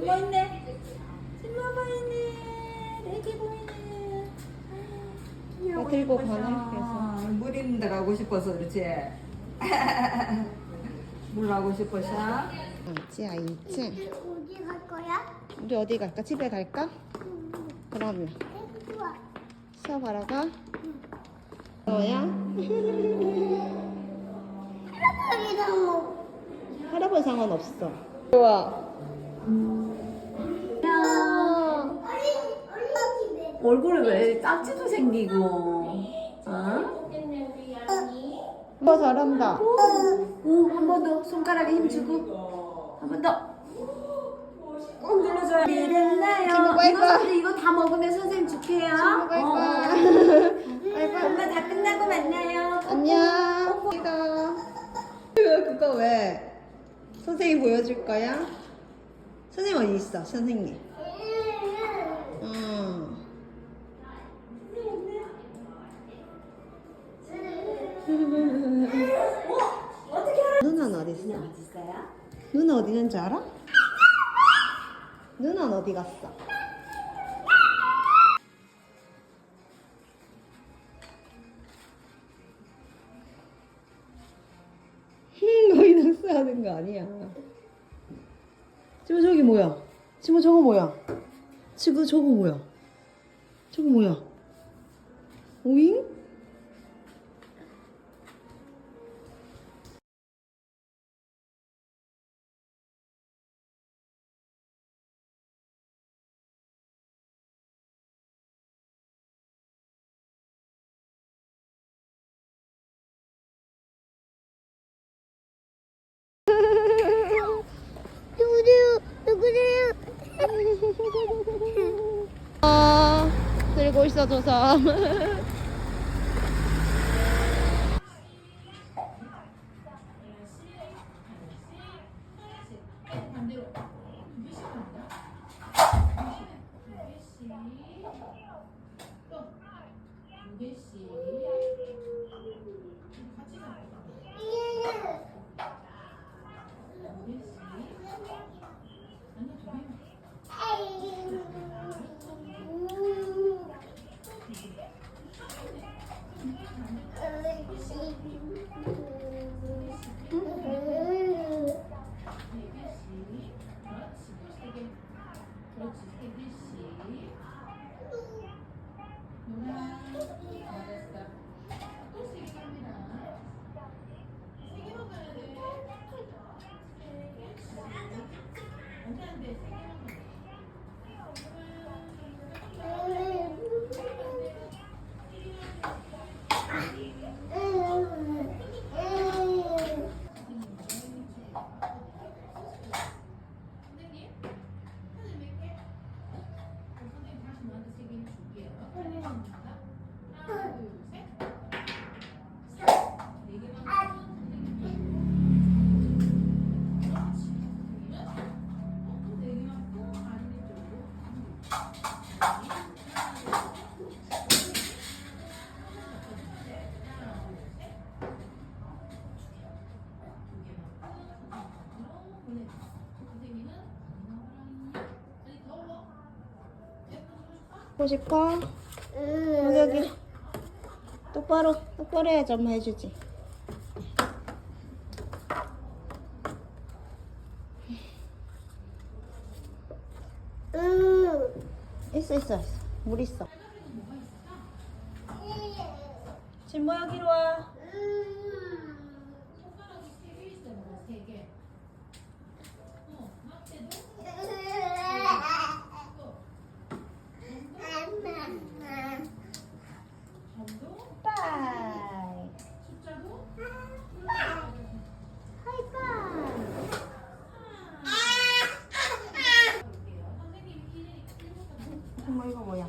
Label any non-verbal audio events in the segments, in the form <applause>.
숨어 있네. 숨어봐 있네. 내게 보이네. 나 들고 그래서. 물 있는 데 가고 싶어서 그렇지. <laughs> 물 가고 싶어서. 있지, 아, 있지. 어디 갈 거야? 우리 어디 갈까? 집에 갈까? 그러면 좋아. 수업 하러 가? 너야? 뭐? 할아버지 상관 없어. 좋아. 얼굴에 왜 딱지도 생기고. 어? 너 잘한다. 오, 한 번 더. 손가락에 힘 주고. 한 번 더. 꼭 눌러줘야 돼. 됐나요? 빠이빠이. 이거 선생님 이거 다 먹으면 선생님 줄게요. 친구 어. 바이바이. 엄마 다 끝나고 만나요. 안녕. 이다. 그거 왜? 선생님 보여줄 거야? 선생님 어디 있어? 선생님. 응. 어떻게 알아? 누나는 어디 있어? 있어요? 누나 어디 있는 줄 알아? 누나는 어디 갔어? 흠, 너희 낚시하는 거 아니야. 지금 저기 뭐야? 지금 저거 뭐야? 지금 저거 뭐야? 저거 뭐야? 오잉? 어, 들고 있어 줘서. <laughs> Şey, 보고 싶어? 여기 여기 똑바로 똑바로 해야지 엄마 해주지. 있어 있어 있어. 물 있어. 진모 여기로 와 빠이 엄마 이거 뭐야?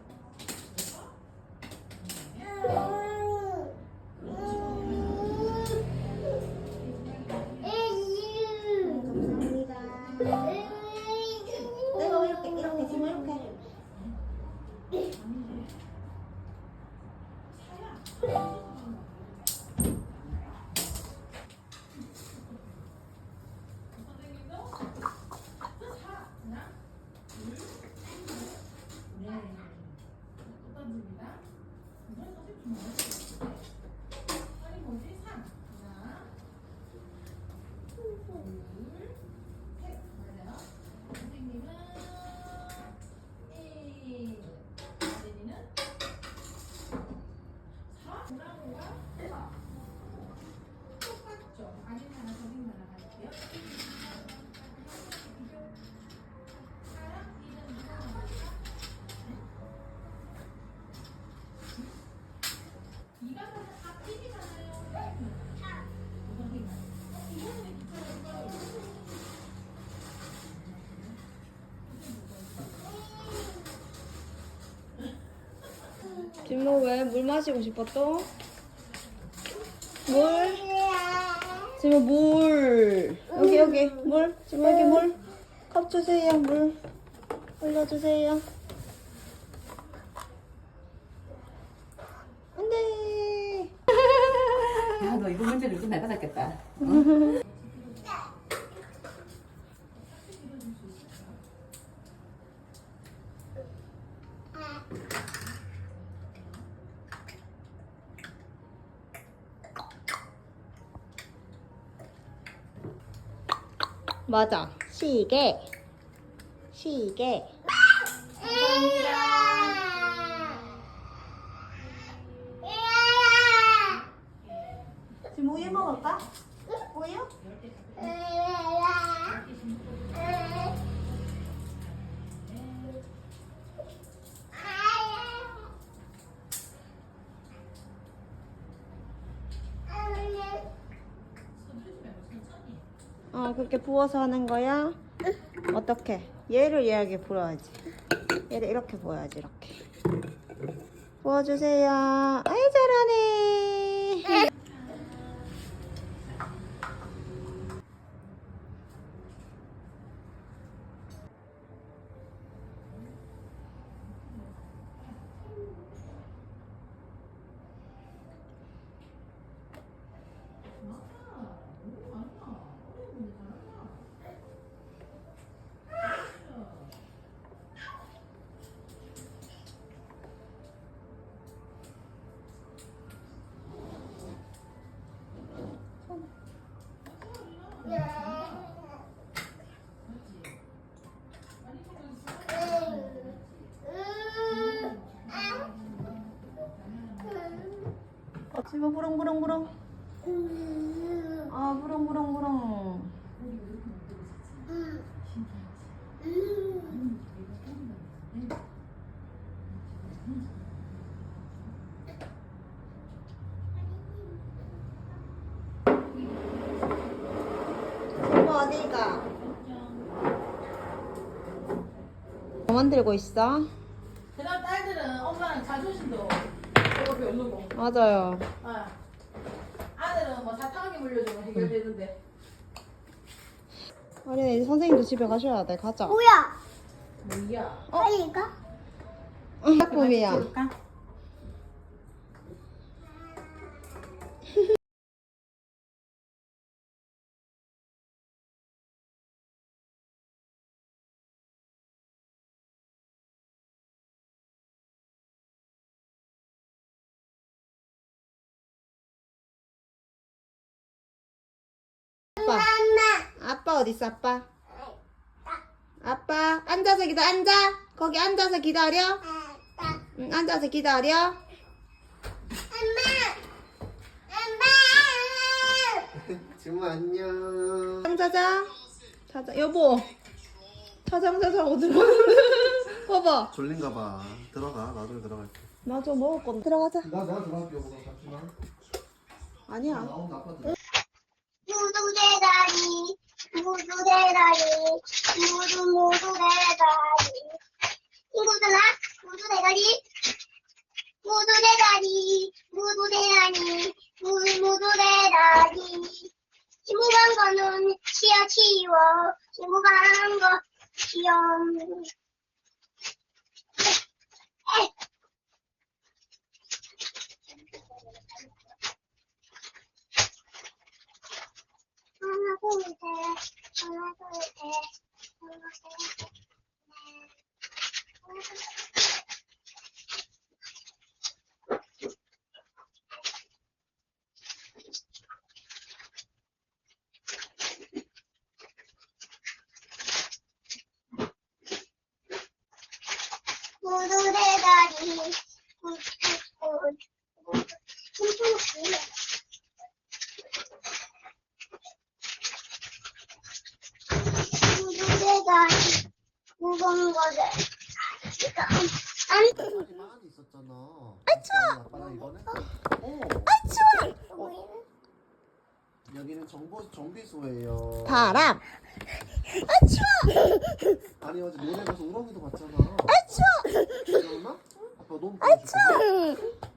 こ。 진모 왜? 물 마시고 싶어? 또? 물? 진모 물. 여기 여기. 물? 진모 여기 물컵 주세요 물. 올려주세요 안돼 아, 너 이거 문제를 좀 많이 받았겠다. 맞아. 시계. 시계 지금 우유 먹을까? 우유? 어 그렇게 부어서 하는 거야? 어떻게? 얘를 얘하게 불어야지 얘를 이렇게 부어야지 이렇게 부어주세요 아이 잘하네 지금 부렁부렁부렁 아 부렁부렁부렁 이모 어디 가? 뭐 만들고 있어? 그다음 딸들은 엄마는 자존심도 저거 별로고 맞아요. 아. 아들은 뭐 사탕하게 물려주면 해결되는데. 어린애 이제 선생님도 집에 가셔야 돼. 가자. 뭐야? 뭐야? 빨리 가? 작품이야. 아빠 어디 있어 아빠 아빠 앉아서 기다 앉아 거기 앉아서 기다려. 응, 앉아서 기다려. 엄마. 엄마. 지금 안녕. 자자. 자자, 여보. 자장자장 어디 가는데? <laughs> 봐봐. 졸린가 봐. 들어가. 나중에 들어갈게. 나좀 먹었거든. 들어가자. 나 내가 들어갈게 여보가 잠시만. 아니야. 나오면 아빠 들어. 모두 대다리. 모두 대다리. 모두 모두 대다리. 친구들아, 모두 대다리. 모두 대다리. 모두 대다리. 모두 모두 대다리. 친구 간 거는 치워 치워. 친구 간거 치워. 에. 하 나둘 셋. 하나 둘 셋. 하나 둘 셋. 넷. 하나, 둘, 셋. 모두 대다리 굿굿굿 춤추기 모두 대다리 무거운 거를 지금 안. 아 추워. 아빠랑 이번에. 어. 아 추워. 여기는 정보 정비소예요. 바람. 아니 어제 노래 가서 우렁이도 봤잖아. 아 추워. 기억나? 아빠 너무 보여줬거든.